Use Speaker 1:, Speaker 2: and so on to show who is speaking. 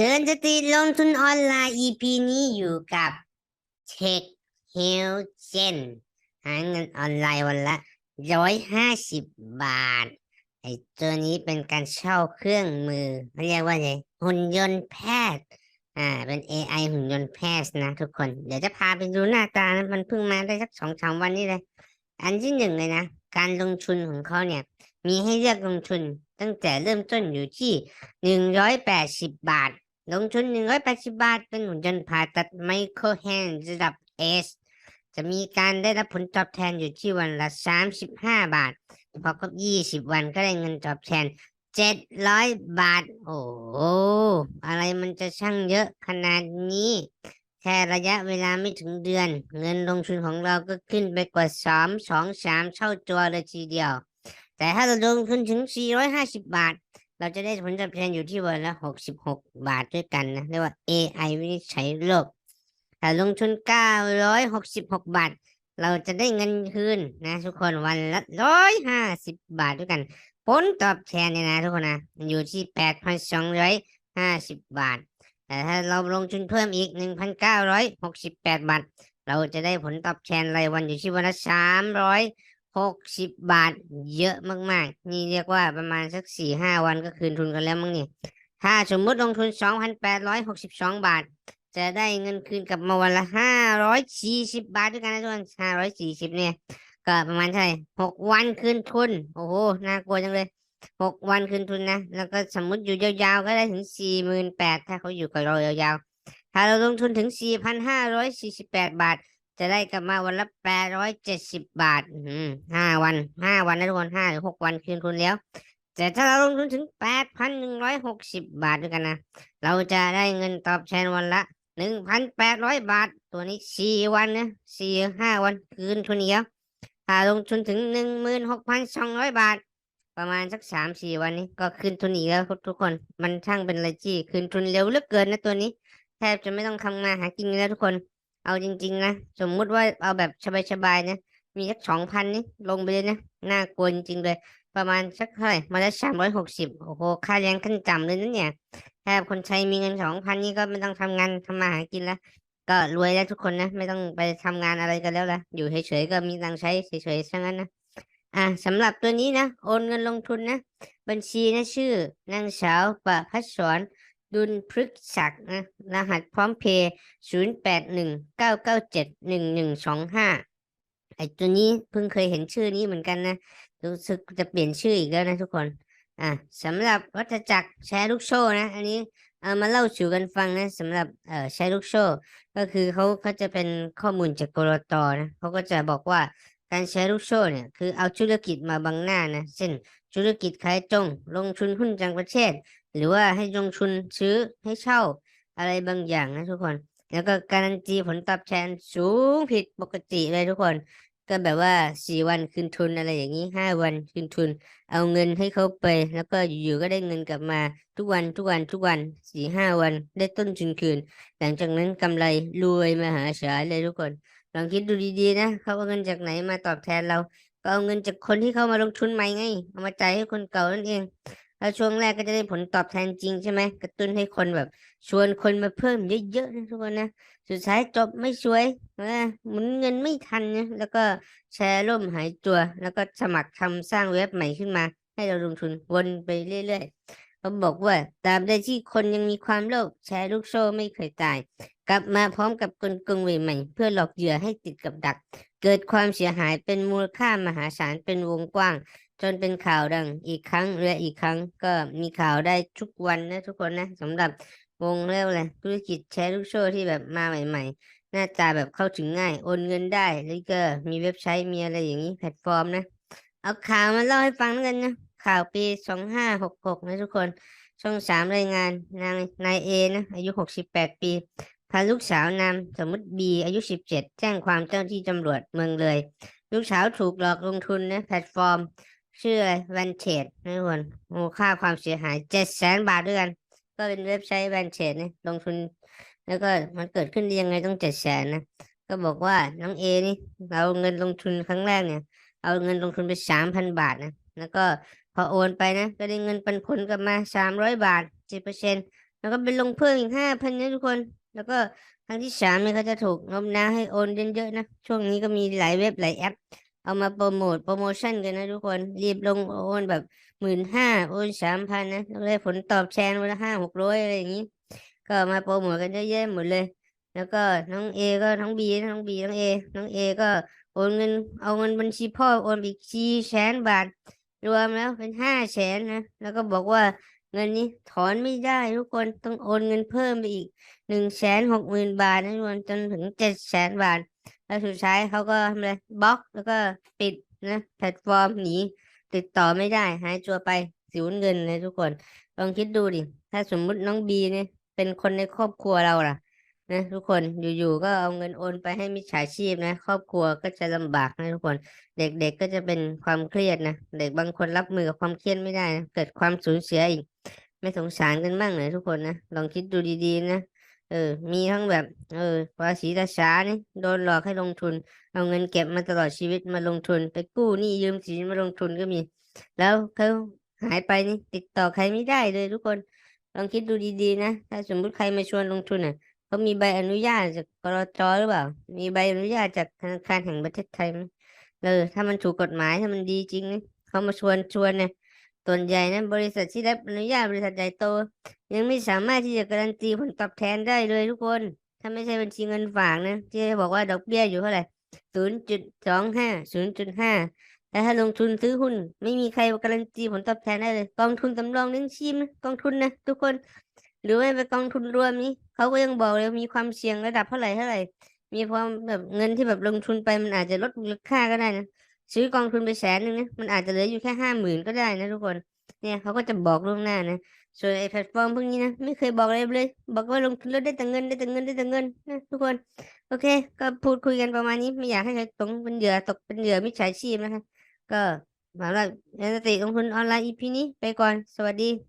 Speaker 1: เชิญสติลงทุนออนไลน์ EP นี้อยู่กับเช็คเฮลเจนหาเงินออนไลน์วันละร้อยห้าสิบบาท ไอ้ตัวนี้เป็นการเช่าเครื่องมือเขาเรียกว่าไงหุ่นยนต์แพทย์ อ่า เป็น AI หุ่นยนต์แพทย์นะทุกคน เดี๋ยวจะพาไปดูหน้าตานะมันเพิ่งมาได้สักสองสามวันนี้เลย อันที่หนึ่งเลยนะ การลงทุนของเขาเนี่ย มีให้เลือกลงทุนตั้งแต่เริ่มต้นอยู่ที่หนึ่งร้อยแปดสิบบาท ลงทุนหนึ่งร้อยแปดสิบาท เป็นหุ่นยนต์ผ่าตัดไมโครแฮนด์ระดับ S จะมีการได้รับผลตอบแทนอยู่ที่วันละสามสิบห้าบาท พอครบยี่สิบวันก็ได้เงินตอบแทนเจ็ดร้อยบาท โอ้โหอะไรมันจะช่างเยอะขนาดนี้ แค่ระยะเวลาไม่ถึงเดือน เงินลงทุนของเราก็ขึ้นไปกว่าสามสองสามเท่าตัวเลยทีเดียว แต่ถ้าเราลงทุนถึง 450 บาท เราจะได้ผลตอบแทนอยู่ที่วันละ66บาทด้วยกันนะเรียกว่า AI วินิจฉัยโรคถ้าลงทุน966บาท เราจะได้เงินคืนนะ ทุกคนวันละ150บาทด้วยกัน ผลตอบแทนเนี่ยนะทุกคนนะอยู่ที่8,250บาท แต่ถ้าเราลงทุนเพิ่มอีก1,968บาท เราจะได้ผลตอบแทนรายวันอยู่ที่วันละ300 หกสิบบาทเยอะมากๆ นี่เรียกว่าประมาณสักสี่ห้าวันก็คืนทุนกันแล้วมั้งนี่ถ้าสมมุติลงทุนสองพันแปดร้อยหกสิบสองบาท จะได้เงินคืนกลับมาวันละห้าร้อยสี่สิบบาทด้วยกันนะทุกคนห้าร้อยสี่สิบเนี่ย ก็ประมาณเท่าไหร่หกวันคืนทุน โอ้โห น่ากลัวจังเลยหกวันคืนทุนนะ แล้วก็สมมติอยู่ยาวๆ ก็ได้ถึงสี่หมื่นแปดถ้าเขาอยู่กับเรายาวๆ ถ้าเราลงทุนถึงสี่พันห้าร้อยสี่สิบแปดบาท จะได้กลับมาวันละแปดร้อยเจ็ดสิบบาทห้าวันห้าวันนะทุกคนห้าหรือหกวันคืนทุนแล้ว แต่ถ้าเราลงทุนถึงแปดพันหนึ่งร้อยหกสิบบาทด้วยกันนะ เราจะได้เงินตอบแทนวันละหนึ่งพันแปดร้อยบาท ตัวนี้สี่วันนะสี่ห้าวันคืนทุนเดียวถ้าลงทุนถึงหนึ่งหมื่นหกพันสองร้อยบาท ประมาณสักสามสี่วันนี้ก็คืนทุนอีกแล้วทุกคน มันช่างเป็นอะไรที่คืนทุนเร็วเหลือเกินนะตัวนี้ แทบจะไม่ต้องทำงานหากินกันแล้วทุกคน เอาจริง ๆ นะ สมมุติว่าเอาแบบสบายๆนะมีสักสองพันนี่ลงไปเลยนะน่ากลัวจริงๆเลย ประมาณสักเท่าไหร่มาละสามร้อยหกสิบโอ้โหค่าแรงขั้นต่ำเลยนะเนี่ยแทบคนไทยมีเงินสองพันนี่ก็ไม่ต้องทำงานทำมาหากินแล้วก็รวยแล้วทุกคนนะไม่ต้องไปทำงานอะไรกันแล้วละอยู่เฉยๆก็มีตังใช้เฉยๆซะงั้นนะอะสำหรับตัวนี้นะโอนเงินลงทุนนะ บัญชีนะชื่อนางสาวประพัชร ดุลพฤกษศักดิ์นะรหัสพร้อมเพย์ศูนย์แปดหนึ่งเก้าเก้าเจ็ดหนึ่งหนึ่งสองห้าไอตัวนี้เพิ่งเคยเห็นชื่อนี้เหมือนกันนะรู้สึกจะเปลี่ยนชื่ออีกแล้วนะทุกคนอะสำหรับวัฏจักรแชร์ลูกโซ่นะ อันนี้เอามาเล่าสู่กันฟังนะสำหรับเอ่อแชร์ลูกโซ่ก็คือเขาเขาจะเป็นข้อมูลจากกรตนะเขาก็จะบอกว่าการแชร์ลูกโซ่เนี่ยคือเอาธุรกิจมาบังหน้านะเช่นธุรกิจขายตรงลงทุนหุ้นต่างประเทศ หรือว่าให้ลงทุนซื้อให้เช่าอะไรบางอย่างนะทุกคน แล้วก็การันตีผลตอบแทนสูงผิดปกติเลยทุกคน ก็แบบว่าสี่วันคืนทุนอะไรอย่างนี้ห้าวันคืนทุน เอาเงินให้เขาไป แล้วก็อยู่ๆก็ได้เงินกลับมาทุกวันทุกวันทุกวันสี่ห้าวันได้ต้นทุนคืน หลังจากนั้นกำไรรวยมหาศาลเลยทุกคน ลองคิดดูดีๆนะเขาเอาเงินจากไหนมาตอบแทนเราก็เอาเงินจากคนที่เขามาลงทุนใหม่ไงเอามาจ่ายให้คนเก่านั่นเอง แล้วช่วงแรกก็จะได้ผลตอบแทนจริงใช่ไหมกระตุ้นให้คนแบบ ชวนคนมาเพิ่มเยอะๆนะทุกคนนะสุดท้ายจบไม่สวยเหมุนเงินไม่ทันนะแล้วก็แชร์ล่มหายตัว แล้วก็สมัครทำสร้างเว็บใหม่ขึ้นมา ให้เราลงทุนวนไปเรื่อยๆเขาบอกว่าตาบใดที่คนยังมีความโลภแชร์ลูกโซ่ไม่เคยตาย กลับมาพร้อมกับกลกงใหม่ๆเพื่อหลอกเหยื่อให้ติดกับดัก เกิดความเสียหายเป็นมูลค่ามหาศาลเป็นวงกว้าง จนเป็นข่าวดังอีกครั้งและอีกครั้งก็มีข่าวได้ทุกวันนะทุกคนนะสำหรับวงเรียกว่าอะไรธุรกิจแชร์ลูกโซ่ที่แบบมาใหม่ ๆ หน้าตาแบบเข้าถึงง่าย โอนเงินได้แล้วก็มีเว็บไซต์มีอะไรอย่างนี้แพลตฟอร์มนะ เอาข่าวมาเล่าให้ฟังกันนะข่าวปีสองห้าหกหกนะทุกคน ช่องสามรายงานนางนายเอนะอายุหกสิบแปดปีพาลูกสาวนำสมมติบีอายุสิบเจ็ดแจ้งความเจ้าที่ตำรวจเมืองเลย ลูกสาวถูกหลอกลงทุนนะแพลตฟอร์ม ชื่ออะไรวันเทดนะทุกคนมูลค่าความเสียหายเจ็ดแสนบาทด้วยกันก็เป็นเว็บไซต์วันเทดนะลงทุน แล้วก็มันเกิดขึ้นได้ยังไงต้องเจ็ดแสนนะ ก็บอกว่าน้องเอนี่เราเงินลงทุนครั้งแรกเนี่ย เอาเงินลงทุนไปสามพันบาทนะ แล้วก็พอโอนไปนะ ก็ได้เงินปันผลกลับมาสามร้อยบาทสิบเปอร์เซ็นแล้วก็ไปลงเพิ่มอีกห้าพันนะทุกคน แล้วก็ครั้งที่สามเนี่ยเขาจะถูกโน้มน้าวให้โอนเยอะๆนะ ช่วงนี้ก็มีหลายเว็บหลายแอป เอามาโปรโมทโปรโมชั่นกันนะทุกคนรีบลงโอนแบบหมื่นห้าโอนสามพันนะแล้วได้ผลตอบแทนวันละห้าหกร้อยอะไรอย่างนี้ ก็มาโปรโมทกันเยอะแยะหมดเลย แล้วก็น้องเอก็น้องบีน้องบีน้องเอน้องเอก็โอนเงินเอาเงินบัญชีพ่อโอนอีกสี่แสนบาท รวมแล้วเป็นห้าแสนนะแล้วก็บอกว่าเงินนี้ถอนไม่ได้ทุกคนต้องโอนเงินเพิ่มไปอีกหนึ่งแสนหกหมื่นบาทนะทุกคนจนถึงเจ็ดแสนบาท แล้วสุดท้ายเขาก็ทำอะไรบล็อกแล้วก็ปิดนะแพลตฟอร์มหนีติดต่อไม่ได้หายตัวไปสูญเงินเลยทุกคนลองคิดดูดิถ้าสมมุติน้องบีเนี่ยเป็นคนในครอบครัวเราล่ะนะทุกคนอยู่ๆก็เอาเงินโอนไปให้มิจฉาชีพนะ ครอบครัวก็จะลำบากนะทุกคน เด็กๆก็จะเป็นความเครียดนะเด็กบางคนรับมือกับความเครียดไม่ได้นะเกิดความสูญเสียอีก ไม่สงสารกันบ้างเลยทุกคนนะลองคิดดูดีๆนะ เออ มีทั้งแบบ เออภาษีตาช้านี่โดนหลอกให้ลงทุน เอาเงินเก็บมาตลอดชีวิตมาลงทุน ไปกู้หนี้ยืมสินมาลงทุนก็มี แล้วเขาหายไปนี่ติดต่อใครไม่ได้เลยทุกคนลองคิดดูดีๆนะถ้าสมมุติใครมาชวนลงทุนอะเขามีใบอนุญาตจากกรจหรือเปล่า มีใบอนุญาตจากธนาคารแห่งประเทศไทยไหมเออถ้ามันถูกกฎหมายถ้ามันดีจริงนะเขามาชวนชวนเนี่ย ส่วนใหญ่นะบริษัทที่รับอนุญาตบริษัทใหญ่โต ยังไม่สามารถที่จะการันตีผลตอบแทนได้เลยทุกคน ถ้าไม่ใช่บัญชีเงินฝากนะที่บอกว่าดอกเบี้ยอยู่เท่าไหร่ศูนย์จุดสองห้าศูนย์จุดห้าแต่ถ้าลงทุนซื้อหุ้น ไม่มีใครการันตีผลตอบแทนได้เลย กองทุนสำรองเลี้ยงชีพกองทุนนะทุกคน หรือไม่ไปกองทุนรวมนี้เขาก็ยังบอกเลยว่ามีความเสี่ยงระดับเท่าไหร่เท่าไหร่มีความแบบเงินที่แบบลงทุนไปมันอาจจะลดมูลค่าก็ได้นะ ซื้อกองทุนไปแสนหนึ่งนะมันอาจจะเหลืออยู่แค่ห้าหมื่นก็ได้นะทุกคน เนี่ยเขาก็จะบอกล่วงหน้านะส่วนไอ้แพลตฟอร์มพวกนี้นะไม่เคยบอกอะไรเลย บอกว่าลงทุนแล้วได้แต่เงินได้แต่เงินได้แต่เงินนะทุกคน โอเค ก็พูดคุยกันประมาณนี้ไม่อยากให้ใครตกเป็นเหยื่อตกเป็นเหยื่อมิจฉาชีพนะคะก็สำหรับสถิติลงทุนออนไลน์ EP นี้ไปก่อนสวัสดี